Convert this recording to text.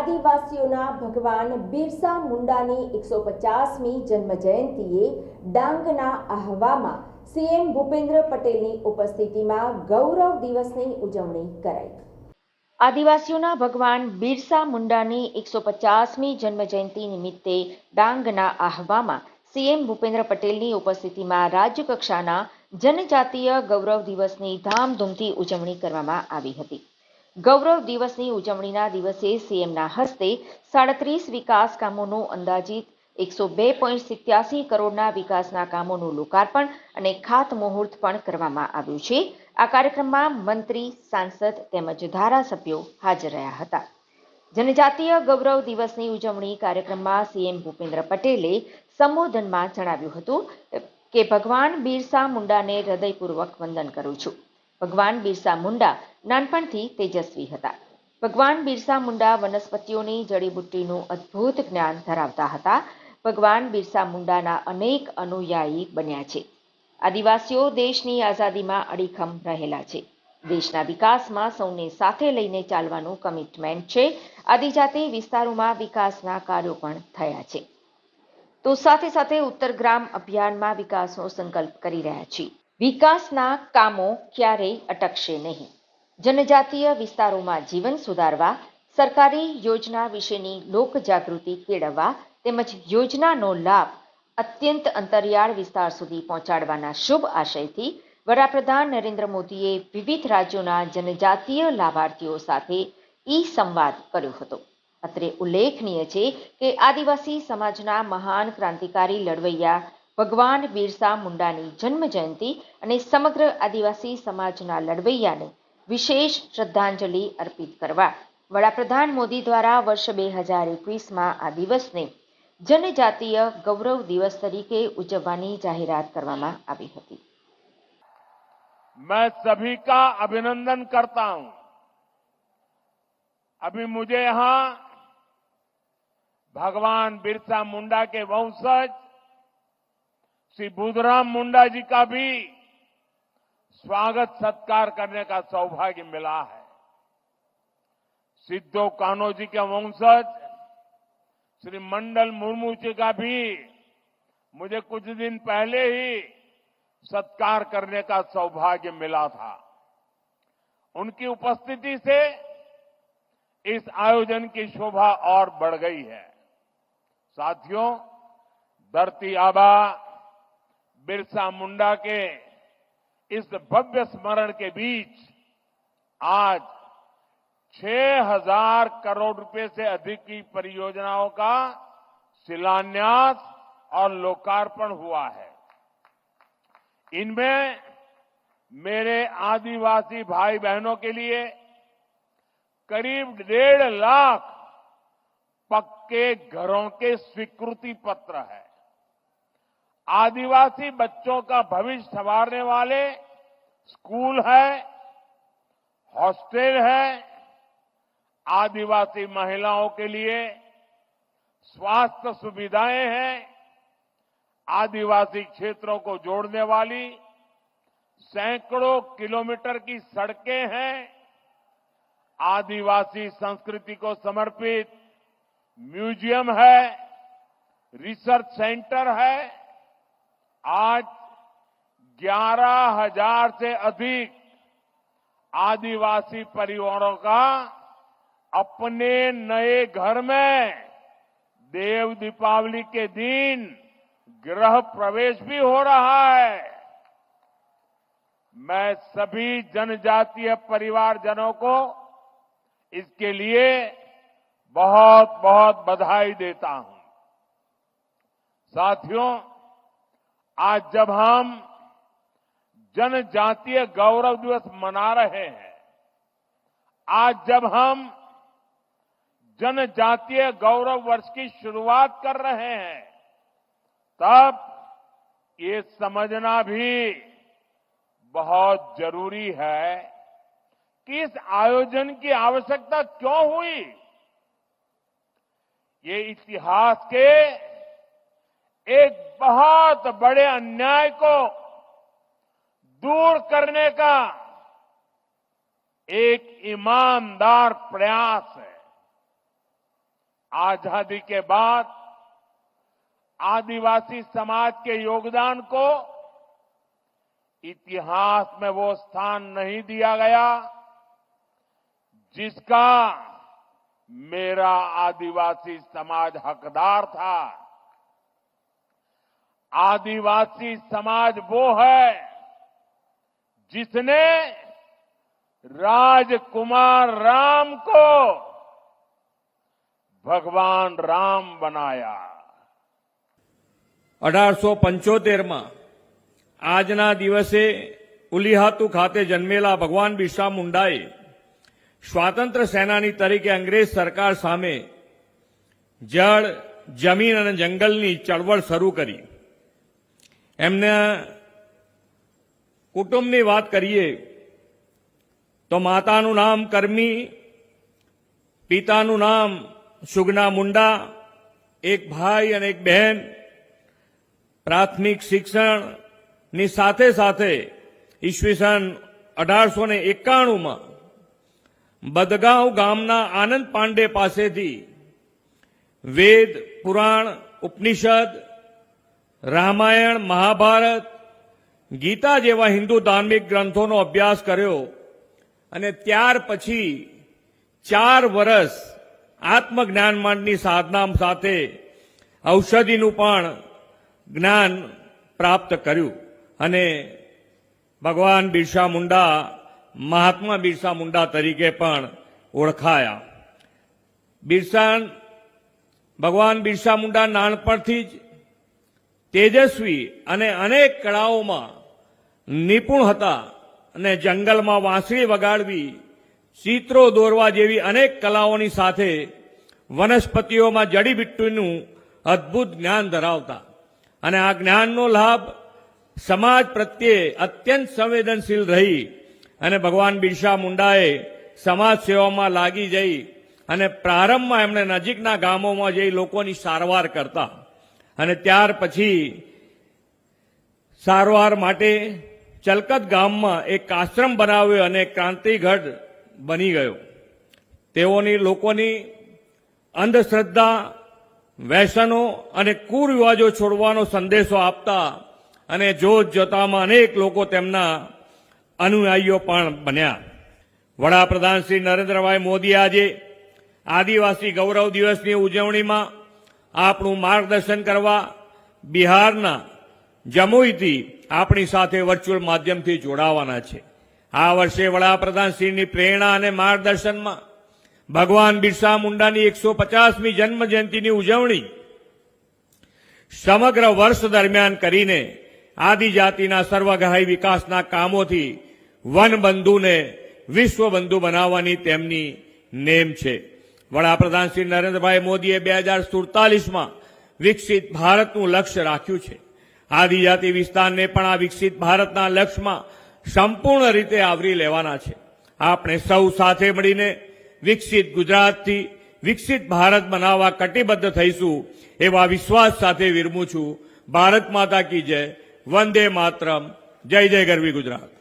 આદિવાસીઓના ભગવાન બિરસા મુંડાની એકસો પચાસમી જન્મ જયંતીએ ડાંગના આહવામાં સીએમ ભૂપેન્દ્ર પટેલની ઉપસ્થિતિમાં ગૌરવ દિવસની ઉજવણી કરાઈ. આદિવાસીઓના ભગવાન બિરસા મુંડાની એકસો પચાસમી જન્મજયંતિ નિમિત્તે ડાંગના આહવામાં સીએમ ભૂપેન્દ્ર પટેલની ઉપસ્થિતિમાં રાજ્યકક્ષાના જનજાતીય ગૌરવ દિવસની ધામધૂમથી ઉજવણી કરવામાં આવી હતી. ગૌરવ દિવસની ઉજવણીના દિવસે સીએમના હસ્તે સાડત્રીસ વિકાસ કામોનું અંદાજિત એકસો બે પોઈન્ટ સિત્યાસી કરોડના વિકાસના કામોનું લોકાર્પણ અને ખાતમુહૂર્ત પણ કરવામાં આવ્યું છે. આ કાર્યક્રમમાં મંત્રી, સાંસદ તેમજ ધારાસભ્યો હાજર રહ્યા હતા. જનજાતીય ગૌરવ દિવસની ઉજવણી કાર્યક્રમમાં સીએમ ભૂપેન્દ્ર પટેલે સંબોધનમાં જણાવ્યું હતું કે, ભગવાન બિરસા મુંડાને હૃદયપૂર્વક વંદન કરું છું. ભગવાન બિરસા મુંડા નાનપણથી તેજસ્વી હતા. ભગવાન બિરસા મુંડા વનસ્પતિઓની જડીબુટ્ટીનું અદ્ભુત જ્ઞાન ધરાવતા હતા. ભગવાન બિરસા મુંડાના અનેક અનુયાયી બન્યા છે. આદિવાસીઓ દેશની આઝાદીમાં અડીખમ રહેલા છે. દેશના વિકાસમાં સૌને સાથે લઈને ચાલવાનું કમિટમેન્ટ છે. આદિજાતિ વિસ્તારોમાં વિકાસના કાર્યો પણ થયા છે. તો સાથે સાથે ઉત્તર ગ્રામ અભિયાનમાં વિકાસનો સંકલ્પ કરી રહ્યા છીએ. વિકાસના કામો ક્યારેય અટકશે નહીં. જનજાતીય વિસ્તારોમાં જીવન સુધારવા, સરકારી યોજના વિશેની લોક જાગૃતિ કેળવવા તેમજ યોજનાનો લાભ અત્યંત અંતરિયાળ વિસ્તાર સુધી પહોંચાડવાના શુભ આશયથી વડાપ્રધાન નરેન્દ્ર મોદીએ વિવિધ રાજ્યોના જનજાતીય લાભાર્થીઓ સાથે ઈ સંવાદ કર્યો હતો. અત્રે ઉલ્લેખનીય છે કે આદિવાસી સમાજના મહાન ક્રાંતિકારી લડવૈયા ભગવાન બિરસા મુંડાની જન્મ જયંતિ અને સમગ્ર આદિવાસી સમાજના લડવૈયાને વિશેષ શ્રદ્ધાંજલિ અર્પિત કરવા વડાપ્રધાન મોદી દ્વારા વર્ષ બે હજાર એકવીસમાં આ દિવસને જનજાતીય ગૌરવ દિવસ તરીકે ઉજવવાની જાહેરાત કરવામાં આવી હતી मैं सभी का अभिनंदन करता हूं अभी मुझे यहां भगवान बिरसा मुंडा के वंशज श्री बुधराम मुंडा जी का भी स्वागत सत्कार करने का सौभाग्य मिला है। सिद्धो कान्हो जी के वंशज, श्री मंडल मुर्मू जी का भी मुझे कुछ दिन पहले ही सत्कार करने का सौभाग्य मिला था। उनकी उपस्थिति से इस आयोजन की शोभा और बढ़ गई है। साथियों, धरती आबा, बिरसा मुंडा के इस भव्य स्मरण के बीच आज छह हज़ार करोड़ रुपए से अधिक की परियोजनाओं का शिलान्यास और लोकार्पण हुआ है। इनमें मेरे आदिवासी भाई बहनों के लिए करीब डेढ़ लाख पक्के घरों के स्वीकृति पत्र है। आदिवासी बच्चों का भविष्य संवारने वाले स्कूल है, हॉस्टल है, आदिवासी महिलाओं के लिए स्वास्थ्य सुविधाएँ हैं, आदिवासी क्षेत्रों को जोड़ने वाली सैकड़ों किलोमीटर की सड़कें हैं, आदिवासी संस्कृति को समर्पित म्यूज़ियम है, रिसर्च सेंटर है आज ग्यारह हज़ार से अधिक आदिवासी परिवारों का अपने नए घर में देव दीपावली के दिन गृह प्रवेश भी हो रहा है। मैं सभी जनजातीय परिवारजनों को इसके लिए बहुत बहुत बधाई देता हूँ। साथियों आज जब हम जनजातीय गौरव दिवस मना रहे हैं, आज जब हम जनजातीय गौरव वर्ष की शुरुआत कर रहे हैं, तब ये समझना भी बहुत ज़रूरी है कि इस आयोजन की आवश्यकता क्यों हुई? ये इतिहास के एक बहुत बड़े अन्याय को दूर करने का एक ईमानदार प्रयास है। आज़ादी के बाद आदिवासी समाज के योगदान को इतिहास में वो स्थान नहीं दिया गया जिसका मेरा आदिवासी समाज हकदार था। आदिवासी समाज वो है जिसने राजकुमार राम को भगवान राम बनाया અઢારસો પંચોતેરમાં આજના દિવસે ઉલિહાતુ ખાતે જન્મેલા ભગવાન બિરસા મુંડાએ સ્વાતંત્ર્ય સેનાની તરીકે અંગ્રેજ સરકાર સામે જળ જમીન અને જંગલની ચળવળ શરૂ કરી એમના કુટુંબની વાત કરીએ, તો માતાનું નામ કર્મી, પિતાનું નામ સુગના મુંડા, એક ભાઈ અને એક બહેન, પ્રાથમિક શિક્ષણની સાથે સાથે ઈસવીસન અઢારસો ને એકાણુંમાં બદગાંવ ગામના આનંદ પાંડે પાસેથી વેદ, પુરાણ, ઉપનિષદ રામાયણ, મહાભારત, ગીતા જેવા હિન્દુ ધાર્મિક ગ્રંથોનો અભ્યાસ કર્યો અને ત્યાર પછી ચાર વર્ષ આત્મજ્ઞાન માંડની સાધના સાથે ઔષધિનું પણ જ્ઞાન પ્રાપ્ત કર્યું. અને ભગવાન બિરસા મુંડા, મહાત્મા બિરસા મુંડા તરીકે પણ ઓળખાયા. બિરસા, ભગવાન બિરસા મુંડા નાનપણથી જ તેજસ્વી અને અનેક કળાઓમાં નિપુણ હતા અને જંગલમાં વાંસળી વગાડવી, ચિત્રો દોરવા જેવી અનેક કલાઓની સાથે વનસ્પતિઓમાં જડીબીટ્ટીનું અદ્ભુત જ્ઞાન ધરાવતા. અને આ જ્ઞાનનો લાભ સમાજ પ્રત્યે અત્યંત સંવેદનશીલ રહી અને ભગવાન બિરસા મુંડાએ સમાજ સેવામાં લાગી જઈ અને પ્રારંભમાં એમણે નજીકના ગામોમાં જઈ લોકોની સારવાર કરતા. અને ત્યાર પછી સારવાર માટે ચલકત ગામમાં એક આશ્રમ બનાવ્યો અને ક્રાંતિગઢ બની ગયો. તેઓની લોકોની અંધશ્રદ્ધા, વ્યસનો અને કુરિવાજો છોડવાનો સંદેશો આપતા અને જોત જોતામાં અનેક લોકો તેમના અનુયાયીઓ પણ બન્યા. વડાપ્રધાન શ્રી નરેન્દ્રભાઈ મોદી આજે આદિવાસી ગૌરવ દિવસની ઉજવણીમાં આપણું માર્ગદર્શન કરવા બિહારના જમુઈથી આપણી સાથે વર્ચ્યુઅલ માધ્યમથી જોડાવાના છે. આ વર્ષે વડાપ્રધાનશ્રીની પ્રેરણા અને માર્ગદર્શનમાં ભગવાન બિરસા મુંડાની એકસો પચાસમી જન્મજયંતિની ઉજવણી સમગ્ર વર્ષ દરમિયાન કરીને આદિજાતિના સર્વગ્રાહી વિકાસના કામોથી વનબંધુને વિશ્વબંધુ બનાવવાની તેમની નેમ છે. વડાપ્રધાન શ્રી નરેન્દ્રભાઈ મોદીએ બે હજાર સુડતાલીસમાં વિકસિત ભારતનું લક્ષ્ય રાખ્યું છે. આદિજાતિ વિસ્તારને પણ આ વિકસિત ભારતના લક્ષ્યમાં સંપૂર્ણ રીતે આવરી લેવાના છે. આપણે સૌ સાથે મળીને વિકસિત ગુજરાતથી વિકસિત ભારત બનાવવા કટિબદ્ધ થઈશું એવા વિશ્વાસ સાથે વિરમું છું. ભારત માતા કી જય. વંદે માતરમ. જય જય ગરવી ગુજરાત.